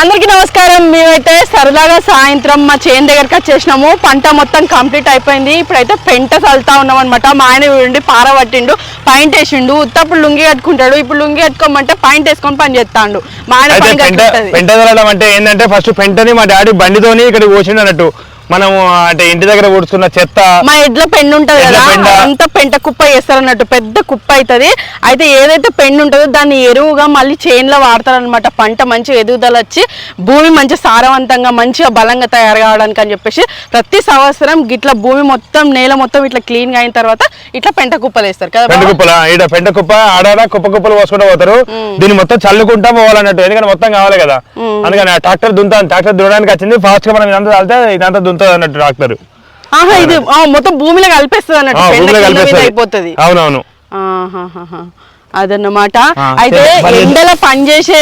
అందరికీ నమస్కారం. మేమైతే సరదాగా సాయంత్రం మా చేను దగ్గరికి వచ్చేసినాము. పంట మొత్తం కంప్లీట్ అయిపోయింది. ఇప్పుడైతే పెంట చల్లుతా ఉన్నాం అనమాట మా ఆయన ఉండి పార పట్టిండు పాయింట్ వేసిండు. ఉత్తప్పుడు లుంగి కట్టుకుంటాడు. ఇప్పుడు లుంగి కట్టుకోమంటే పాయింట్ వేసుకొని పని చేస్తాడు. మా ఆయన పెంట తోలడం అంటే ఏంటంటే ఫస్ట్ పెంటని మా డాడీ బండితోని ఇక్కడ పోసిండు అన్నట్టు. మనం అంటే ఇంటి దగ్గర ఊడుస్తున్న చెత్త మా ఎడ్ల పెండు ఉంటది కదా. అంత పెంట కుప్ప చేస్తారు అన్నట్టు పెద్ద కుప్ప అవుతుంది అయితే ఏదైతే పెండు ఉంటుందో దాన్ని ఎరువుగా మళ్ళీ చేన్లో వాడతారు అనమాట పంట మంచిగా ఎదుగుదల వచ్చి భూమి మంచి సారవంతంగా మంచిగా బలంగా తయారు కావడానికి అని చెప్పేసి ప్రతి సంవత్సరం గిట్ల భూమి మొత్తం నేల మొత్తం ఇట్లా క్లీన్గా అయిన తర్వాత ఇట్లా పెంట కుప్పలు వేస్తారు కదా పెంట? కుప్పల? ఈడ పెంట కుప్ప ఆడాడ కుప్ప కుప్పలు పోసుకుంటూ పోతారు. దీన్ని మొత్తం చల్లుకుంటా పోవాలన్నట్టు ఎందుకంటే మొత్తం కావాలి కదా. అందుకని ట్రాక్టర్ దుంతా ట్రాక్టర్ దున్నడానికి వచ్చింది. ఫాస్ట్గా మనం ఇదంతా చల్లితే ఇదంతా దుంతుంది అన్నట్టు ట్రాక్టర్ ఆహా ఇది ఆ, మొత్తం భూమిలో కలిపేస్తుంది అన్నట్టు. భూమిలో అయిపోతుంది. అవునవును. ఆహాహాహా. అదన్నమాట. అయితే ఎండల పనిచేసే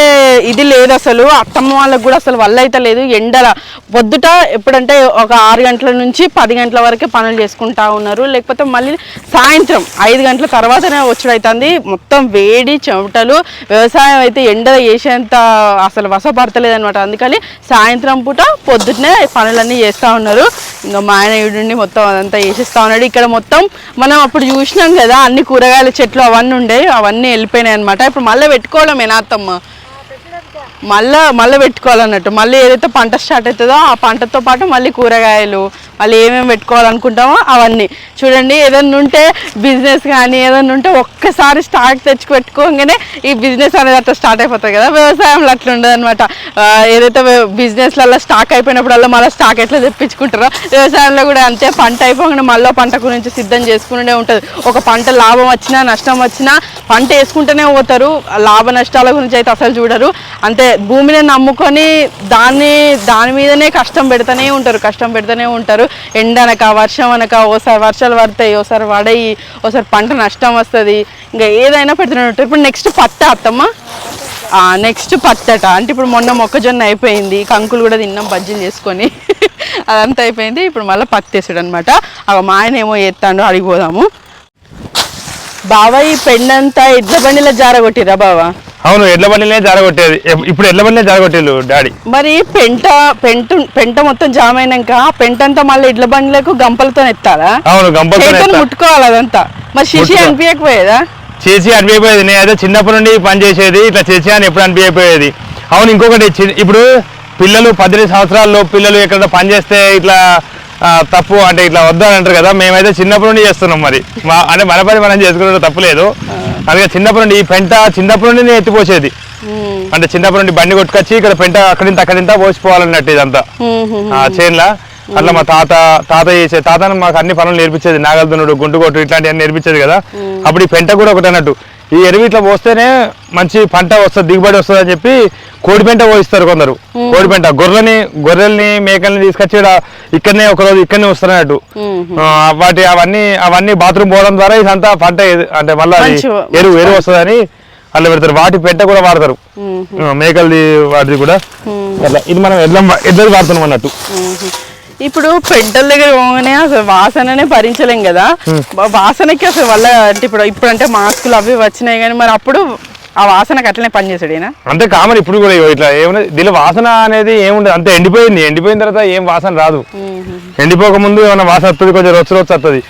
ఇది లేదు అసలు. అత్తమ్మ వాళ్ళకి కూడా అసలు వల్ల అయితే లేదు. ఎండల పొద్దుట ఎప్పుడంటే ఒక ఆరు గంటల నుంచి పది గంటల వరకే పనులు చేసుకుంటా ఉన్నారు. లేకపోతే మళ్ళీ సాయంత్రం ఐదు గంటల తర్వాతనే వచ్చుడైతుంది మొత్తం వేడి చెమటలు. వ్యవసాయం అయితే ఎండ వేసేంత అసలు వసపడతలేదు అనమాట అందుకని సాయంత్రం పూట పొద్దున్నే పనులన్నీ చేస్తూ ఉన్నారు. ఇంకా మా ఆయన మొత్తం అదంతా వేసేస్తా ఉన్నాడు. ఇక్కడ మొత్తం మనం అప్పుడు చూసినాం కదా అన్ని కూరగాయల చెట్లు అవన్నీ ఉండే అవన్నీ వెళ్ళిపోయినాయి అనమాట ఇప్పుడు మళ్ళీ పెట్టుకోవడం ఏనాత్తమ్మ మళ్ళీ మళ్ళీ పెట్టుకోవాలన్నట్టు. మళ్ళీ ఏదైతే పంట స్టార్ట్ అవుతుందో ఆ పంటతో పాటు మళ్ళీ కూరగాయలు మళ్ళీ ఏమేమి పెట్టుకోవాలనుకుంటామో అవన్నీ. చూడండి ఏదన్నా ఉంటే బిజినెస్ కానీ ఏదన్నా ఉంటే ఒక్కసారి స్టాక్ తెచ్చి పెట్టుకోగానే ఈ బిజినెస్ అనేది అట్లా స్టార్ట్ అయిపోతుంది కదా. వ్యవసాయంలో అట్లా ఉండదు అనమాట ఏదైతే బిజినెస్లలో స్టాక్ అయిపోయినప్పుడల్లా మళ్ళీ స్టాక్ ఎట్లా తెప్పించుకుంటారో వ్యవసాయంలో కూడా అంతే. పంట అయిపోగానే మళ్ళీ పంట గురించి సిద్ధం చేసుకుంటూనే ఉంటుంది. ఒక పంట లాభం వచ్చినా నష్టం వచ్చినా పంట వేసుకుంటూనే పోతారు. లాభ నష్టాల గురించి అయితే అసలు చూడరు. అంతే. భూమిని నమ్ముకొని దాన్ని దాని మీదనే కష్టం పెడుతూనే ఉంటారు కష్టం పెడుతూనే ఉంటారు. ఎండ అనక వర్షం అనక ఓసారి వర్షాలు పడతాయి ఓసారి పడయి ఓసారి పంట నష్టం వస్తుంది. ఇంకా ఏదైనా పెడుతూనే ఉంటారు ఇప్పుడు నెక్స్ట్ పత్త అత్తమ్మ. నెక్స్ట్ పత్తట అంటే ఇప్పుడు మొన్న మొక్కజొన్న అయిపోయింది. కంకులు కూడా తిన్నాం బజ్జీలు చేసుకొని. అదంతా అయిపోయింది. ఇప్పుడు మళ్ళీ పత్తేసాడు అనమాట అనమాట మా ఆయన ఏమో ఎత్తాడు అడిగిపోదాము బావ ఈ పెండంతా ఎడ్ల బండిలో జారగొట్టిరా బావా? అవును ఎడ్ల బండిలే జారగొట్టేది. ఇప్పుడు ఎడ్ల బండిలే జారగొట్టేళ్ళు డాడీ. మరి పెంట పెంట పెంట మొత్తం జామ్ అయినాక పెంట అంతా మళ్ళీ ఇడ్ల బండ్లకు గంపలతో ఎత్తాలా అవును గంపలతో. ముట్టుకోవాలి అదంతా. మరి ముట్టుకో. అనిపించకపోయేదా చేసి అనిపించిపోయేది నేను అయితే చిన్నప్పటి నుండి పని చేసేది ఇట్లా చేసి అని ఎప్పుడు అనిపించిపోయేది అవును ఇంకొకటి ఇప్పుడు పిల్లలు పద్దెనిమిది సంవత్సరాల్లో పిల్లలు ఎక్కడ పని చేస్తే ఇట్లా తప్పు అంటే ఇట్లా వద్దు అని అంటారు కదా మేమైతే చిన్నప్పటి నుండి చేస్తున్నాం మరి. అంటే మన పని మనం చేసుకునే తప్పులేదు అందుకే చిన్నప్పటి నుండి ఈ పెంట చిన్నప్పటి నుండి నేను ఎత్తిపోసేది అంటే చిన్నప్పటి నుండి బండి కొట్టుకొచ్చి ఇక్కడ పెంట అక్కడింత అక్కడింత పోసిపోవాలన్నట్టు ఇదంతా. ఆ చేన్లా అట్లా మా తాత తాత చేసే తాత మాకు అన్ని పనులు నేర్పించేది. నాగల్దునుడు గుంటు కొట్టు ఇట్లాంటివన్నీ నేర్పించేది కదా. అప్పుడు ఈ పెంట కూడా ఒకటి అన్నట్టు ఈ ఎరువు ఇట్లా పోస్తేనే మంచి పంట వస్తుంది దిగుబడి వస్తుంది అని చెప్పి కోడి పెంట పోయిస్తారు కొందరు. కోడి పెంట గొర్రెని గొర్రెల్ని మేకల్ని తీసుకొచ్చి ఇక్కడనే ఒక రోజు ఇక్కడనే ఆ, వాటి అవన్నీ అవన్నీ బాత్రూమ్ పోవడం ద్వారా ఇదంతా పంట అంటే మళ్ళీ ఎరువు ఎరువు వస్తుందని అట్లా పెడతారు. వాటి పెంట కూడా వాడతారు. మేకలది వాటిది కూడా. ఇది మనం ఎడ్ల ఎడ్లది వాడుతున్నాం అన్నట్టు. ఇప్పుడు పెంటల దగ్గర పోగానే అసలు వాసననే భరించలేం కదా. వాసనకి అసలు వల్ల అంటే ఇప్పుడు ఇప్పుడు అంటే మాస్కులు అవి వచ్చినాయి కానీ మరి అప్పుడు ఆ వాసనకి అట్లనే పనిచేసాడేనా అంతే కామన్ ఇప్పుడు కూడా ఇట్లా ఏమున్నది దీనిలో వాసన అనేది ఏముండదు. అంతే ఎండిపోయింది. ఎండిపోయిన తర్వాత ఏం వాసన రాదు. ఎండిపోక ముందు ఏమైనా వాసన వస్తుంది కొంచెం రొచ్చు రొచ్చు వస్తుంది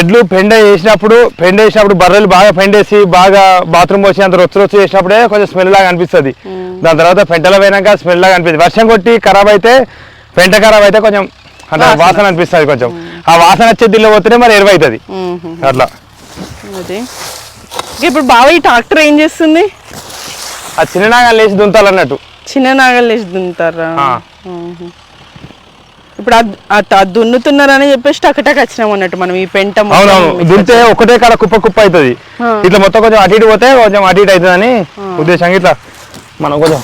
ఎడ్లు పెండ వేసినప్పుడు పెండ వేసినప్పుడు బర్రెలు బాగా పెండేసి బాగా బాత్రూమ్ పోసి అంత రొచ్చు రొచ్చు చేసినప్పుడే కొంచెం స్మెల్ లాగా అనిపిస్తుంది. దాని తర్వాత పెంటలో పోయినాక స్మెల్ లాగా అనిపిస్తుంది. వర్షం కొట్టి ఖరాబ్ అయితే పెంట ఖరాబ్ అయితే కొంచెం అంటే వాసన. అనిపిస్తుంది కొంచెం. ఆ వాసన వచ్చే దీనిలో పోతేనే మరి ఎరువు అవుతుంది అట్లా. ఇప్పుడు బావ ఈ ట్రాక్టర్ ఏం చేస్తుంది? ఆ చిన్న నాగా లేచి దుంతాలన్నట్టు. చిన్న నాగలు ఆ. మ్మ్. ఇప్పుడు దున్నుతున్నారని చెప్పేసి టకటక వచ్చినాం అన్నట్టు మనం ఈ పెంట అవునవును. ఒకటే కాడ కుప్ప కుప్ప అవుతుంది. ఇట్లా మొత్తం కొంచెం అటు ఇటు పోతే కొంచెం అటు ఇటు అవుతుందని ఉద్దేశంగా ఇట్లా మనం కొంచెం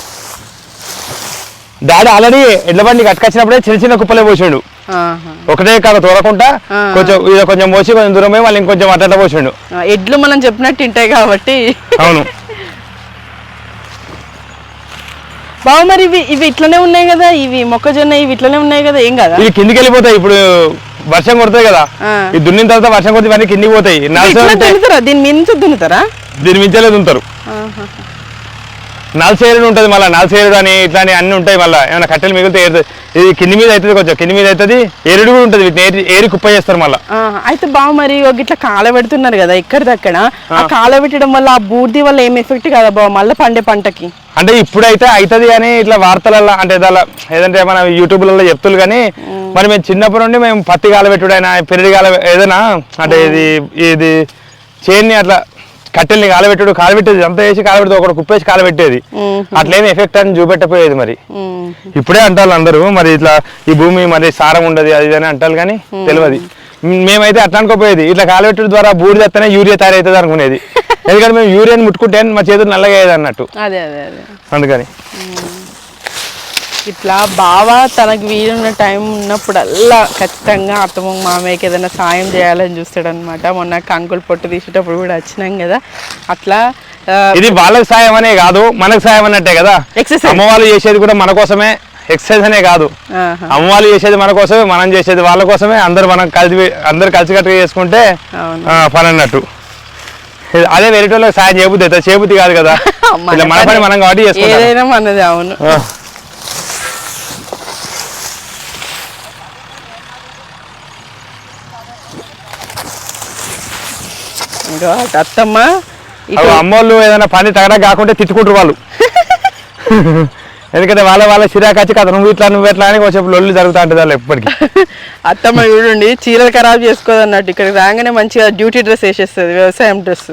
డాడీ ఆల్రెడీ ఎడ్ల బండి కట్టుకొచ్చినప్పుడే చిన్న చిన్న కుప్పలే పోసిండు. ఒకటే కాడ తోలకుండా ఆ. కొంచెం ఇది కొంచెం పోసి కొంచెం దూరం పోయి మళ్ళీ ఇంకొంచెం అట్లా పోసిండు. ఎడ్లు మనం చెప్పినట్టు తింటాయి కాబట్టి. అవును. బావ మరి ఇవి ఇవి ఇట్లనే ఉన్నాయి కదా? ఇవి మొక్కజొన్న ఇవి ఇట్లనే ఉన్నాయి కదా? ఏం కదా? ఇవి కిందికి వెళ్ళిపోతాయి. ఇప్పుడు వర్షం కొడుతుంది కదా. ఈ దున్నిన తర్వాత వర్షం కొడితే ఇవన్నీ కిందికి పోతాయి. దున్నుతారా? దీని మీద నుంచి దున్నుతారా? దీని మించలే ఆహా. నలసేరుడు ఉంటుంది మళ్ళీ నలసేరుడు అని ఇట్లాంటి అన్ని ఉంటాయి మళ్ళీ. ఏమైనా కట్టెలు మిగిలితే ఏరుతుంది ఇది కింది మీద అవుతుంది కొంచెం కింది మీద అవుతుంది ఎరుడు కూడా ఉంటుంది వీటిని ఏరి ఏరి కుప్ప చేస్తారు మళ్ళీ. అయితే బావ మరి ఒక ఇట్లా కాలబెడుతున్నారు కదా ఎక్కడిదక్కడ. ఆ కాలబెట్టడం వల్ల ఆ బూర్ది వల్ల ఏం ఎఫెక్ట్ కదా బావ మళ్ళీ పండే పంటకి? అంటే ఇప్పుడైతే అవుతుంది అని ఇట్లా వార్తలలో అంటే ఇట్లా ఏదంటే మన యూట్యూబ్లలో చెప్తులు కానీ మరి మేము చిన్నప్పటి నుండి మేము పత్తి కాలబెట్టుడైనా పెరడి కాల ఏదైనా అంటే ఇది ఇది చేన్ని అట్లా కట్టెల్ని కాలబెట్టుడు కాలబెట్టేది అంతా వేసి కాలబెడితే ఒకటి కుప్పేసి కాలబెట్టేది. అట్లేమి ఎఫెక్ట్ అని చూపెట్టపోయేది మరి. ఇప్పుడే అంటారు అందరూ మరి ఇట్లా ఈ భూమి మరి సారం ఉండదు అది ఇది అని అంటారు కానీ తెలియదు మేమైతే అట్లా అనుకోపోయేది. ఇట్లా కాలబెట్టడం ద్వారా బూడిద తెస్తేనే యూరియా తయారవుతుంది అనుకునేది. ఎందుకంటే మేము యూరియాని ముట్టుకుంటే మా చేతులు నల్లగా అయ్యేది అన్నట్టు. అదే అదే అదే. అందుకని. ఇట్లా బావ తనకు వీలున్న టైం ఉన్నప్పుడల్లా ఖచ్చితంగా అత్తమ్మ మామయ్యకి ఏదైనా సాయం చేయాలని చూస్తాడు అనమాట మొన్న కంకులు పొట్టు తీసేటప్పుడు కూడా వచ్చినాం కదా. అట్లా ఇది వాళ్ళకి సాయం అనే కాదు మనకు సాయం అన్నట్టే కదా. Exercise. అమ్మ వాళ్ళు చేసేది కూడా మన కోసమే ఎక్సర్సైజ్ అనే కాదు. ఆహా. అమ్మ వాళ్ళు చేసేది మన కోసమే మనం చేసేది వాళ్ళ కోసమే అందరు మనం కలిసి అందరు కలిసికట్టుగా చేసుకుంటే పని అన్నట్టు. అదే వేరే వాళ్ళకి సాయం చేయబుద్ది చేయబుద్ది కాదు కదా. మన పని మనం కాబట్టి చేసుకుంటాం. ఏదైనా మనది అవును. ఇంకా అత్తమ్మ అమ్మోళ్ళు ఏదైనా పని తగడా కాకుంటే తిట్టుకుంటారు వాళ్ళు. ఎందుకంటే వాళ్ళ వాళ్ళ చిరాకు వచ్చి కదా నువ్వు ఇట్లా నువ్వు ఎట్లా అని కొంచెం లొల్లి జరుగుతూ ఉంటుంది వాళ్ళు ఎప్పటికీ. అత్తమ్మ చూడండి చీరలు ఖరాబ్ చేసుకోదు అన్నట్టు ఇక్కడ రాగానే మంచిగా డ్యూటీ డ్రెస్ వేసేస్తుంది వ్యవసాయం డ్రెస్.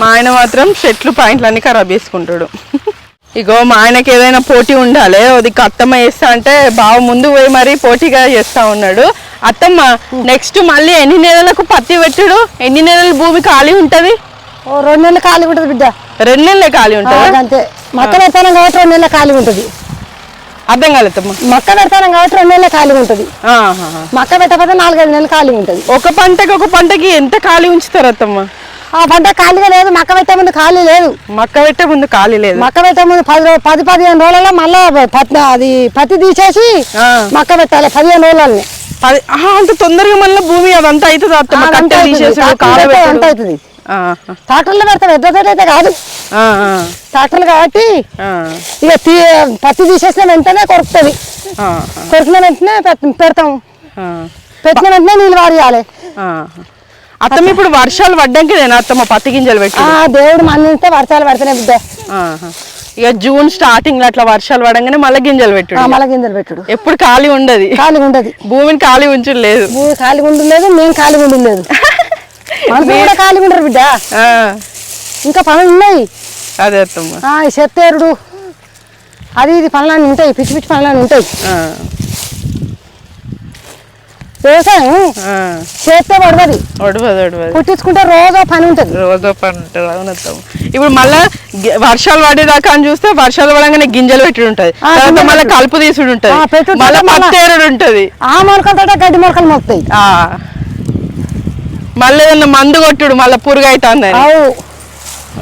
మా ఆయన మాత్రం షర్ట్లు పాయింట్లు అన్ని ఖరాబ్ చేసుకుంటాడు. ఇగో మా ఆయనకి ఏదైనా పోటీ ఉండాలి. అది అత్తమ్మ చేస్తా అంటే బావ ముందు పోయి మరీ పోటీగా చేస్తా ఉన్నాడు. అత్తమ్మ నెక్స్ట్ మళ్ళీ ఎన్ని నెలలకు పత్తి పెట్టుడు? ఎన్ని నెలలు భూమి ఖాళీ ఉంటది? ఓ రెండు నెలలు ఖాళీ ఉంటుంది బిడ్డ. రెండు నెలలే ఖాళీ ఉంటుంది? అంతే. మక్క పెడతానం కాబట్టి రెండు నెలలు ఖాళీ ఉంటుంది. అర్థం కాలేదమ్మా మక్క పెడతానం కాబట్టి రెండు నెలలు ఖాళీ ఉంటుంది. మక్క పెట్టకపోతే నాలుగైదు నెలలు ఖాళీ ఉంటుంది. ఒక పంటకి ఒక పంటకి ఎంత ఖాళీ ఉంచుతారు అత్తమ్మ? ఆ పంట ఖాళీగా లేదు మక్క పెట్టే ముందు ఖాళీ లేదు. మక్క పెట్టే ముందు ఖాళీ లేదు. మక్క పెట్టే ముందు పది పది పదిహేను రోజులలో మళ్ళా అది పత్తి తీసేసి. మక్క పెట్టాలి పదిహేను రోజులని. పది అంత తొందరగా మళ్ళీ భూమి అదంతా అవుతుంది ట్రాక్టర్లో పెడతాం ఎద్దతోటి అయితే కాదు. ట్రాక్టర్లు కాబట్టి ఇక తీ పత్తి తీసేసిన వెంటనే కొరుకుతుంది. కొరికిన వెంటనే పెడతాం. పెట్టిన వెంటనే నీళ్ళు వారియాలి అత్తమ్మ ఇప్పుడు వర్షాలు పడ్డాక నేను అత్తమ్మ పత్తి గింజలు పెట్టి ఆ దేవుడు మన్నిస్తే వర్షాలు పడుతున్నాయి బిడ్డ. ఇక జూన్ స్టార్టింగ్లో అట్లా వర్షాలు పడంగానే మళ్ళీ గింజలు పెట్టుడు మల గింజలు పెట్టుడు. ఎప్పుడు ఖాళీ ఉండదు. ఖాళీగా ఉండదు. భూమిని ఖాళీ ఉంచుడు లేదు. భూమి ఖాళీగా ఉండలేదు మేము ఖాళీగా ఉండలేదు కూడా ఖాళీగా ఉండరు బిడ్డ. ఆ, ఇంకా పనులు ఉన్నాయి? అదే అత్తమ్మ. చెత్తేరుడు అది ఇది పనులన్నీ ఉంటాయి పిచ్చి పిచ్చి పనులన్నీ ఉంటాయి. వ్యవసాయం. చేస్తే పడవది. ఒడవదు కుట్టించుకుంటే రోజు పని ఉంటుంది. రోజు పని ఉంటుంది అవును అత్తమ్మ. ఇప్పుడు మళ్ళా వర్షాలు పడేదాకా అని చూస్తే వర్షాలు పడంగానే గింజలు పెట్టి ఉంటది. తర్వాత మళ్ళీ. కలుపు తీసుడు ఉంటది. మళ్ళీ పత్తేరుడు ఉంటది. ఆ మొలకలతో గడ్డి మొలకలు మొత్తాయి ఆ. మళ్ళీ ఏదన్నా మందు కొట్టుడు మళ్ళీ పురుగు అవుతుంది అవు.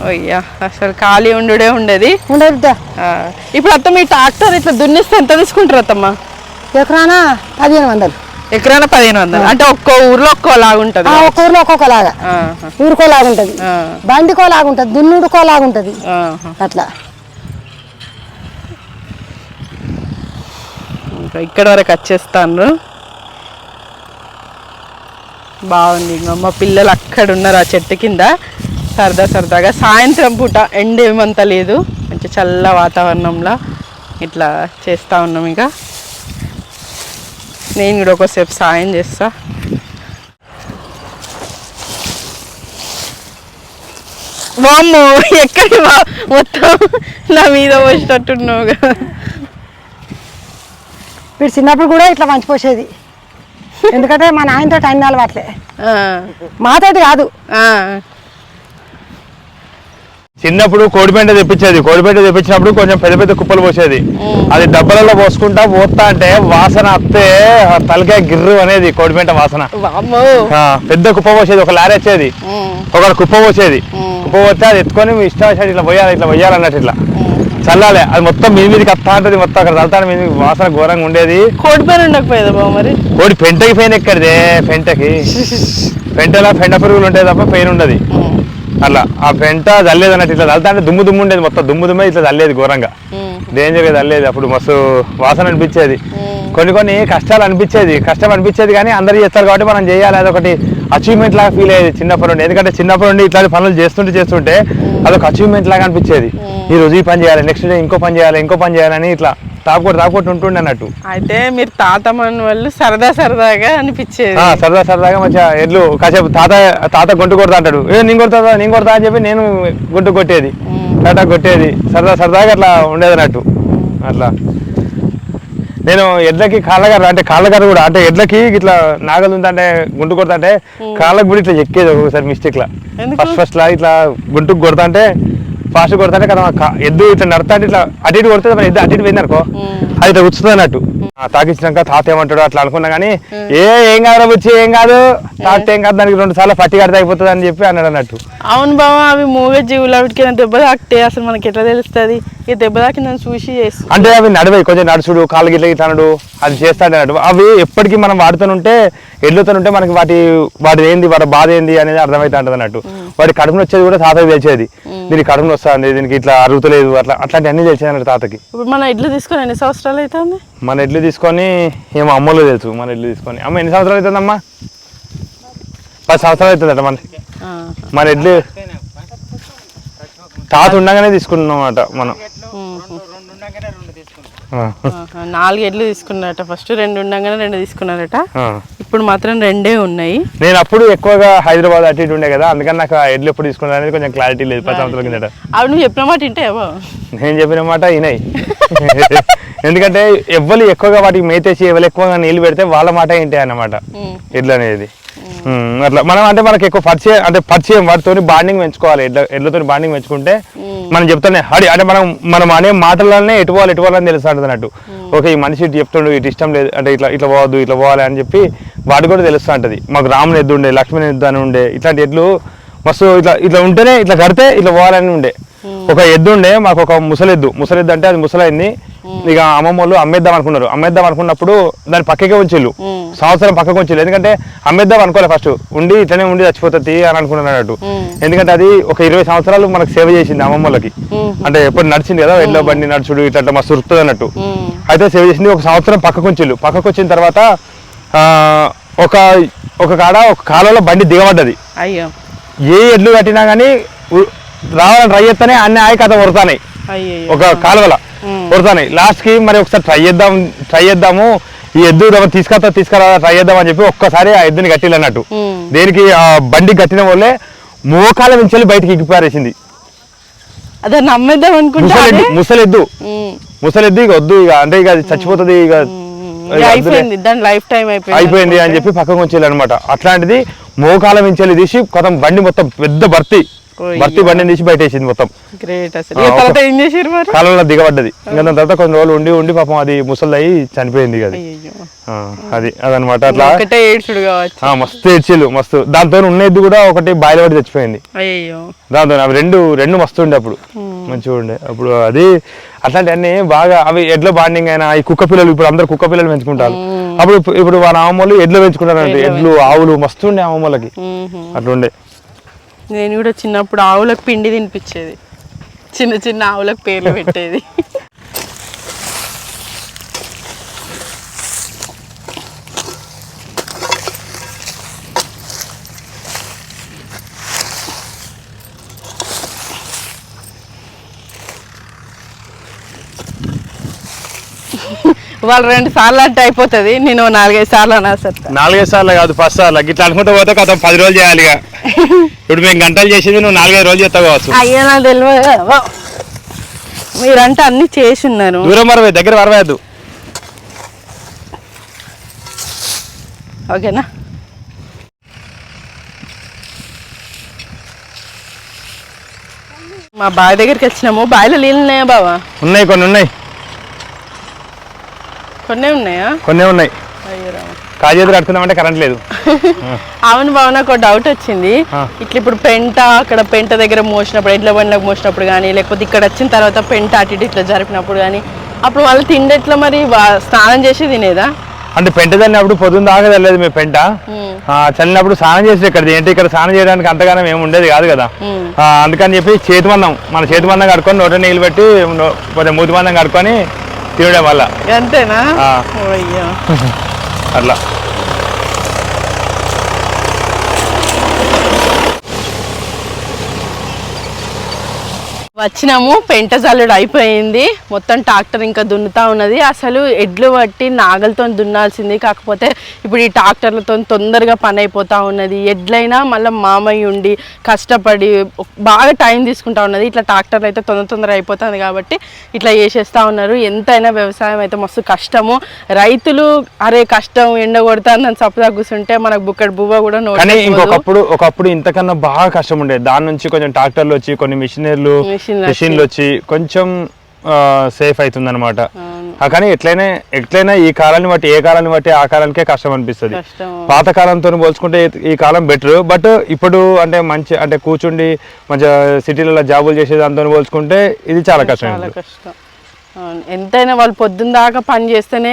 అయ్యా అసలు ఖాళీ ఉండుడే ఉండేది. ఉండదు ఇప్పుడు అత్త మీ ట్రాక్టర్ ఇట్లా దున్నిస్తే ఎంత తీసుకుంటారు అత్తమ్మ? ఎకరానా పదిహేను వందలు. ఎకరాన పదిహేను వందలు. అంటే ఒక్కో ఊర్లో ఒక్కో లాగా ఉంటది ఒక్క ఊరిలో ఒక్కొక్కలాగా. ఊరుకోలాగా ఉంటుంది. బండికోలాగా ఉంటుంది దున్నుడుకోలాగా ఉంటుంది. అట్లా. ఇంకా ఇక్కడ వరకు వచ్చేస్తాను బాగుంది. ఇంకా మా పిల్లలు అక్కడ ఉన్నారు ఆ చెట్టు కింద. సరదా సరదాగా సాయంత్రం పూట ఎండ ఏమంత లేదు. మంచి చల్ల వాతావరణంలో ఇట్లా చేస్తా ఉన్నాం ఇక. నేను కూడా ఒకసేపు సాయం చేస్తా. వామ్మో ఎక్కడి మొత్తం నా మీద వచ్చేటట్టున్నావు కదా. వీడు చిన్నప్పుడు కూడా ఇట్లా మంచిపోసేది ఎందుకంటే మా నాయనతో అన్ని అలవాట్లే. మాతోటి కాదు. ఆ, చిన్నప్పుడు కోడిపెంట తెప్పించేది. కోడిపెంట తెప్పించినప్పుడు కొంచెం పెద్ద పెద్ద కుప్పలు పోసేది. అది డబ్బలలో పోసుకుంటా పోతా అంటే వాసన అత్తే తలకాయ గిర్రు అనేది కోడిపెంట వాసన. పెద్ద కుప్ప పోసేది ఒక లారీ వచ్చేది. ఒక కుప్ప పోసేది. కుప్ప పోతే అది ఎత్తుకొని ఇష్టం ఇట్లా పోయాలి ఇట్లా పోయాలన్నట్టు ఇట్లా. చల్లాలి. అది మొత్తం మీ మీదకి వస్తా ఉంటుంది మొత్తం అక్కడ చల్తాను మీద వాసన ఘోరంగా ఉండేది. కోడి ఉండకపోయేదా బావ మరి? కోడి పెంటకి పెయిన్ ఎక్కడిదే? పెంటకి. పెంటలో పెంట పురుగులు ఉంటాయి తప్ప పెయిన్ ఉండదు. అట్లా ఆ పెంట చల్లేదు అన్నట్టు ఇట్లా చల్లుతా అంటే దుమ్ము దుమ్ము ఉండేది మొత్తం దుమ్ము దుమ్మే ఇట్లా చల్లేది ఘోరంగా. డేంజర్గా చల్లేది అప్పుడు మస్తు వాసన అనిపించేది. కొన్ని కొన్ని కష్టాలు అనిపించేది కష్టం అనిపించేది కానీ అందరూ చేస్తారు కాబట్టి మనం చేయాలి అదొకటి అచీవ్మెంట్ లాగా ఫీల్ అయ్యేది చిన్నప్పటి నుండి. ఎందుకంటే చిన్నప్పటి నుండి ఇట్లాంటి పనులు చేస్తుంటే చేస్తుంటే అదొక అచీవ్మెంట్ లాగా అనిపించేది. ఈ రోజు ఈ పని చేయాలి నెక్స్ట్ డే ఇంకో పని చేయాలి ఇంకో పని చేయాలని ఇట్లా తాపుకోటి తాపుకోటి ఉంటుండే అన్నట్టు. అయితే మీరు తాత మన వాళ్ళు సరదా సరదాగా అనిపించేది. సరదా సరదాగా మంచిగా ఎడ్లు కాసేపు తాత తాత గుంటు కొడతా అంటాడు. ఏ నేను కొడతా నేను కొడతా అని చెప్పి నేను గుంటు కొట్టేది. టాటా కొట్టేది. సరదా సరదాగా అట్లా ఉండేది అన్నట్టు. అట్లా. నేను ఎడ్లకి కాళ్ళగారు అంటే కాళ్ళగారు కూడా అంటే ఎడ్లకి ఇట్లా నాగలు ఉందంటే గుంటు కొడతా అంటే కాళ్ళకు కూడా ఇట్లా ఎక్కేది ఒక్కొక్కసారి మిస్టేక్ లా? ఫస్ట్ ఫస్ట్ లా ఇట్లా గుంటుకు కొడతా అంటే ఫాస్ట్ కొడతా అంటే కదా ఎద్దు ఇట్లా నడతా ఇట్లా అటు ఇటు కొడితే మన ఎద్దు అటు ఇటు పోయింది అనుకో అది ఇట్లా కూర్చుంది అన్నట్టు తాకిచ్చినాక తాత ఏమంటాడు అట్లా అనుకున్నా కానీ ఏ ఏం కాదు వచ్చి ఏం కాదు. తాత ఏం కాదు దానికి రెండు సార్లు పట్టి కడితే అయిపోతుంది అని చెప్పి అన్నాడు అన్నట్టు. అవును బావ అవి మూగ జీవులు వాటికి దెబ్బ తాకితే అసలు మనకి ఎట్లా తెలుస్తుంది? ఈ దెబ్బ తాకిందని చూసి చేస్తుంది అంటే అవి నడివే కొంచెం నడుచుడు కాళ్ళు గిట్ల గిట్ల అనడు అది చేస్తాడు అన్నట్టు. అవి ఎప్పటికీ మనం వాడుతుంటే ఎడ్లుతుంటే మనకి వాటి వాటి ఏంది వాటి బాధ ఏంది అనేది అర్థమవుతా ఉంటుంది అన్నట్టు వాటి కడుపున వచ్చేది కూడా తాతకి తెలిసేది. దీనికి కడుపున వస్తుంది దీనికి ఇట్లా అరుగుతలేదు అట్లా అట్లాంటి అన్ని తెలిసేది అన్నట్టు తాతకి. ఇప్పుడు మన ఇల్లు తీసుకొని ఎన్ని సంవత్సరాలు అవుతుంది మన ఎడ్లు తీసుకొని ఏమో అమ్మలో తెలుసు మన ఎడ్లు తీసుకొని. అమ్మ ఎన్ని సంవత్సరాలు అవుతుందమ్మా పది సంవత్సరాలు అవుతుందట మన మన ఎడ్లు తాత ఉండగానే తీసుకున్నాం అన్నమాట మనం నాలుగు ఎడ్లు తీసుకున్నారట. ఫస్ట్ రెండు ఉండగానే రెండు తీసుకున్నారట. ఇప్పుడు మాత్రం రెండే ఉన్నాయి. నేను అప్పుడు ఎక్కువగా హైదరాబాద్ అటు ఇటు ఉండే కదా అందుకని నాకు ఎడ్లు ఎప్పుడు తీసుకున్నా అనేది కొంచెం క్లారిటీ లేదు పది సంవత్సరాల కిందట. అవి నువ్వు చెప్పిన మాట వింటే బావ నేను చెప్పిన మాట వినాయి. ఎందుకంటే ఎవ్వరు ఎక్కువగా వాటికి మేతేసి ఎవరు ఎక్కువగా నీళ్ళు పెడితే వాళ్ళ మాట ఏంటి అన్నమాట ఎడ్లు అనేది. ఉమ్, అట్లా. మనం అంటే మనకి ఎక్కువ పరిచయం అంటే పరిచయం వాటితో బాండింగ్ పెంచుకోవాలి. ఎడ్ల ఎడ్లతో బాండింగ్ పెంచుకుంటే మనం చెప్తానే అడి అంటే మనం మనం అనే మాటలనే ఎటు పోవాలి ఎటు పోవాలని తెలుసు అన్నట్టు ఓకే ఈ మనిషి ఇటు చెప్తుండు ఇటు ఇష్టం లేదు అంటే ఇట్లా ఇట్లా పోవద్దు ఇట్లా పోవాలి అని చెప్పి వాటి కూడా తెలుస్తూ ఉంటుంది మాకు రాముని ఎద్దు ఉండే లక్ష్మణ్ ఎద్దు అని ఉండే ఇట్లాంటి ఎడ్లు మస్తు ఇట్లా ఇట్లా ఉంటేనే ఇట్లా కడితే ఇట్లా పోవాలని ఉండే. ఒక ఎద్దు ఉండే మాకు ఒక ముసలెద్దు. ముసలెద్దు అంటే అది ముసలైంది. ఇక అమ్మమ్మ వాళ్ళు అమ్మేద్దాం అనుకున్నారు. అమ్మేద్దాం అనుకున్నప్పుడు దాని పక్కకే ఉంచిల్లు సంవత్సరం పక్కకు ఉంచిల్లు ఎందుకంటే అమ్మేద్దాం అనుకోలే ఫస్ట్ ఉండి ఇట్లనే ఉండి చచ్చిపోతుంది అని అనుకున్నాను అన్నట్టు. ఎందుకంటే అది ఒక ఇరవై సంవత్సరాలు మనకు సేవ చేసింది అమ్మమ్మలకి అంటే ఎప్పుడు నడిచింది కదా ఎడ్ల బండి నడుచుడు ఇట్లా మస్తు ఉరుకుతుంది అన్నట్టు. అయితే సేవ చేసింది ఒక సంవత్సరం పక్కకు ఉంచిల్లు పక్కకు వచ్చిన తర్వాత ఒక ఒక కాడ ఒక కాలంలో బండి దిగబడ్డది. అయ్యో. ఏ ఎడ్లు కట్టినా కానీ రావాలని ట్రై చేస్తేనే అన్ని ఆయి కథ కొడతాయి అయ్యో ఒక కాలువల. కొడతాయి లాస్ట్కి మరి ఒకసారి ట్రై చేద్దాం ట్రై చేద్దాము. ఈ ఎద్దు తీసుకొస్తా తీసుకురా ట్రై చేద్దాం అని చెప్పి ఒక్కసారి ఆ ఎద్దుని కట్టిల్లు అన్నట్టు దేనికి? ఆ బండి కట్టిన వాళ్ళే మోకాల నుంచి బయటికి ఎక్కిపారేసింది. అదే నమ్మేద్దాం అనుకుంటా ముసలెద్దు. ముసలెద్దు. ఇక వద్దు ఇక అంటే ఇక చచ్చిపోతుంది ఇక. అయిపోయింది దాని లైఫ్ టైం అయిపోయింది అయిపోయింది అని చెప్పి పక్కకు వచ్చేయాలి అనమాట అట్లాంటిది మోకాల మించెల్లి తీసి కొత్త బండి మొత్తం పెద్ద భర్తీ. భర్తీ బండిని తీసి బయటేసింది మొత్తం. కాలంలో దిగబడ్డది. ఇంకా దాని తర్వాత కొన్ని రోజులు ఉండి ఉండి పాపం అది ముసలయ్యి చనిపోయింది అది. అది అదనమాట. అట్లా మస్తు ఏడ్చిల్లు మస్తు. దాంతో ఉన్నది కూడా ఒకటి బాయిల పడి చచ్చిపోయింది దాంతో అవి రెండు రెండు మస్తు ఉండే అప్పుడు. మంచిగా ఉండే. అప్పుడు అది అట్లాంటివన్నీ బాగా అవి ఎడ్ల బాండింగ్ అయినా ఈ కుక్క పిల్లలు ఇప్పుడు అందరు కుక్క పిల్లలు పెంచుకుంటారు. అప్పుడు ఇప్పుడు వాళ్ళ అమ్మమ్మలు ఎడ్లు పెంచుకుంటారు ఎడ్లు ఆవులు మస్తు ఉండే అమ్మమ్మలకి అట్లుండే. నేను కూడా చిన్నప్పుడు ఆవులకు పిండి తినిపించేది. చిన్న చిన్న ఆవులకు పేర్లు పెట్టేది. వాళ్ళు రెండు సార్లు అంటే అయిపోతుంది. నేను నాలుగైదు సార్లు అనేసరి నాలుగైదు సార్లు కాదు ఫస్ట్ సార్లు. ఇట్లా అనుకుంటూ పోతే కథ పది రోజులు చేయాలి ఇప్పుడు మేము గంటలు చేసేది నువ్వు నాలుగైదు రోజులు చేస్తావు కావచ్చు. అయ్యో నాకు తెలియదు కదా. మీరంటే అన్ని చేసి ఉన్నారు. దూరం వరవే దగ్గర వరవేద్దు ఓకేనా? మా బావి దగ్గరికి వచ్చినాము. బావిలో నీళ్ళు ఉన్నాయా బావా? ఉన్నాయి కొన్ని ఉన్నాయి. కొన్నే ఉన్నాయా? కొన్ని ఉన్నాయి. కాజేతులు కట్టుకుందామంటే కరెంట్ లేదు. అవును బావ నాకు ఒక డౌట్ వచ్చింది. ఇట్లా ఇప్పుడు పెంట అక్కడ పెంట దగ్గర మోసినప్పుడు ఎడ్ల బండ్లకు మోసినప్పుడు కానీ లేకపోతే ఇక్కడ వచ్చిన తర్వాత పెంట అటు ఇటు ఇట్లా జరిపినప్పుడు కానీ అప్పుడు వాళ్ళు తిండి ఎట్లా మరి స్నానం చేసి తినేదా? అంటే పెంట చల్లినప్పుడు పొద్దున్న దాకా వెళ్ళలేదు మీ పెంట. ఆ, చల్లినప్పుడు స్నానం చేసి ఇక్కడ ఏంటి ఇక్కడ స్నానం చేయడానికి అంతగానం ఏమి ఉండేది కాదు కదా. అందుకని చెప్పి చేతి మందం మన చేతి మందం కడుక్కొని నోట నీళ్ళు పెట్టి నో- కొంచెం మూతి మందం కడుక్కొని తినడం వల్ల. అంతేనా? అట్లా. వచ్చినాము పెంట జల్లుడు అయిపోయింది. మొత్తం ట్రాక్టర్ ఇంకా దున్నుతా ఉన్నది. అసలు ఎడ్లు పట్టి నాగలతో దున్నాల్సింది కాకపోతే ఇప్పుడు ఈ ట్రాక్టర్లతో తొందరగా పని అయిపోతా ఉన్నది. ఎడ్లైనా మళ్ళీ మామయ్య ఉండి కష్టపడి బాగా టైం తీసుకుంటా ఉన్నది. ఇట్లా ట్రాక్టర్లు అయితే తొందర తొందర అయిపోతుంది కాబట్టి ఇట్లా చేసేస్తా ఉన్నారు. ఎంతైనా వ్యవసాయం అయితే మస్తు కష్టము. రైతులు అరే కష్టం ఎండ కొడతానని సప్పుదా కూర్చుంటే మనకు బుక్కడి బువ్వ కూడా నోటి ఇంకొకప్పుడు ఒకప్పుడు ఇంతకన్నా బాగా కష్టం ఉండేది. దాని నుంచి కొంచెం ట్రాక్టర్లు వచ్చి కొన్ని మిషనరీలు మిషన్లు వచ్చి కొంచెం సేఫ్ అవుతుంది అనమాట కానీ ఎట్లయినా ఎట్లయినా ఈ కాలాన్ని బట్టి ఏ కాలాన్ని బట్టి ఆ కాలానికే కష్టం అనిపిస్తుంది. పాత కాలంతో పోల్చుకుంటే ఈ- కాలం బెటర్ బట్ ఇప్పుడు అంటే మంచి అంటే కూర్చుండి మంచిగా సిటీలలో జాబులు చేసే దాంతో పోల్చుకుంటే ఇది చాలా కష్టం. ఎంతైనా వాళ్ళు పొద్దున్న దాకా పని చేస్తేనే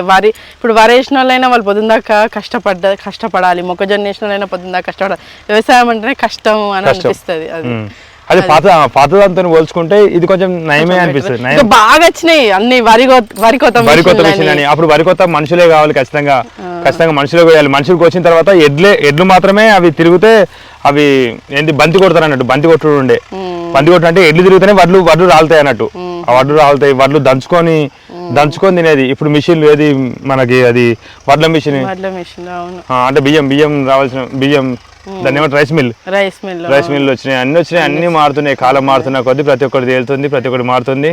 వరి ఇప్పుడు వరి వేసిన వాళ్ళైనా వాళ్ళు పొద్దున్న దాకా కష్టపడ్డ కష్టపడాలి. మొక్కజొన్న వేసిన వాళ్ళైనా పొద్దున్న దాకా కష్టపడాలి. వ్యవసాయం అంటేనే కష్టం అని. అనిపిస్తుంది అది. అది పాత పాత దాంతో పోల్చుకుంటే ఇది కొంచెం నయమే అనిపిస్తుంది. బాగా వచ్చినాయి అన్ని వరి వరి కొత్త వరి కొత్త మిషన్ అని అప్పుడు వరి కొత్త మనుషులే కావాలి ఖచ్చితంగా. ఖచ్చితంగా మనుషులే పోయాలి. మనుషులకు వచ్చిన తర్వాత ఎడ్లే ఎడ్లు మాత్రమే అవి తిరిగితే అవి ఏంటి బంతి కొడతారు అన్నట్టు. బంతి కొట్టుడు ఉండే. బంతి కొట్టు అంటే ఎడ్లు తిరిగితేనే వడ్లు వడ్లు రాలుతాయి అన్నట్టు. ఆ వడ్లు రాలుతాయి. వడ్లు దంచుకొని దంచుకొని తినేది. ఇప్పుడు మిషన్ ఏది మనకి అది వడ్ల మిషన్. అంటే బియ్యం బియ్యం రావాల్సిన బియ్యం దాన్ని ఏమంటారు? Rice mill rice mill rice mill వచ్చినాయి. అన్ని వచ్చినాయి. అన్ని మారుతున్నాయి. కాలం మారుతున్న కొద్దీ ప్రతి ఒక్కటి తేలుతుంది ప్రతి ఒక్కటి మారుతుంది.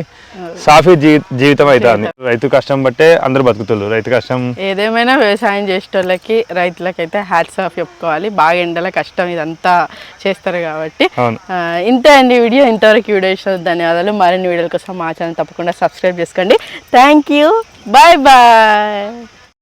సాఫీ జీ జీవితం అవుతుంది రైతు కష్టం బట్టే అందరు బతుకుతున్నారు రైతు కష్టం. ఏదేమైనా వ్యవసాయం చేసేటోళ్ళకి రైతులకైతే హ్యాట్స్ ఆఫ్ చెప్పుకోవాలి. బాగా ఎండల కష్టం ఇదంతా చేస్తారు కాబట్టి. ఇంతే అండి వీడియో. ఇంతవరకు వీడియో ఇచ్చిన ధన్యవాదాలు. మరిన్ని వీడియోల కోసం మా ఛానల్ తప్పకుండా సబ్స్క్రైబ్ చేసుకోండి. Thank you bye bye